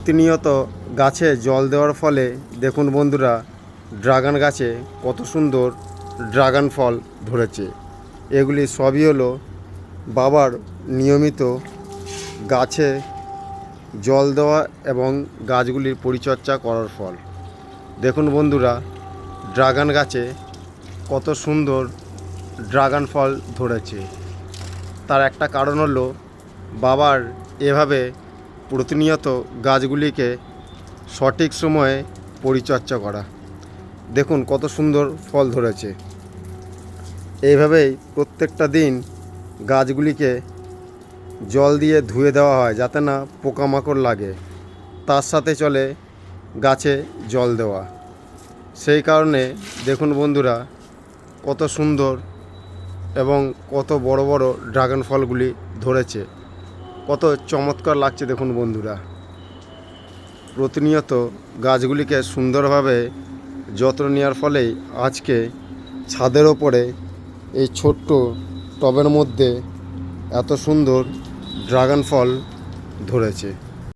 প্রতিনিয়ত গাছে জল দেওয়ার ফলে দেখুন বন্ধুরা, ড্রাগন গাছে কত সুন্দর ড্রাগন ফল ধরেছে। এগুলি সবই হলো বাবার নিয়মিত গাছে জল দেওয়া এবং গাছগুলির পরিচর্যা করার ফল। দেখুন বন্ধুরা, ড্রাগন গাছে কত সুন্দর ড্রাগন ফল ধরেছে। তার একটা কারণ হলো বাবার এভাবে প্রতিনিয়ত গাছগুলিকে সঠিক সময়ে পরিচর্যা করা। দেখুন কত সুন্দর ফল ধরেছে। এইভাবেই প্রত্যেকটা দিন গাছগুলিকে জল দিয়ে ধুয়ে দেওয়া হয় যাতে না পোকামাকড় লাগে। তার সাথে চলে গাছে জল দেওয়া। সেই কারণে দেখুন বন্ধুরা, কত সুন্দর এবং কত বড় বড় ড্রাগন ফলগুলি ধরেছে। কত চমৎকার লাগছে দেখুন বন্ধুরা। প্রতিনিয়ত গাছগুলিকে সুন্দরভাবে যত্ন নেওয়ার ফলেই আজকে ছাদের ওপরে এই ছোট্ট টবের মধ্যে এত সুন্দর ড্রাগন ফল ধরেছে।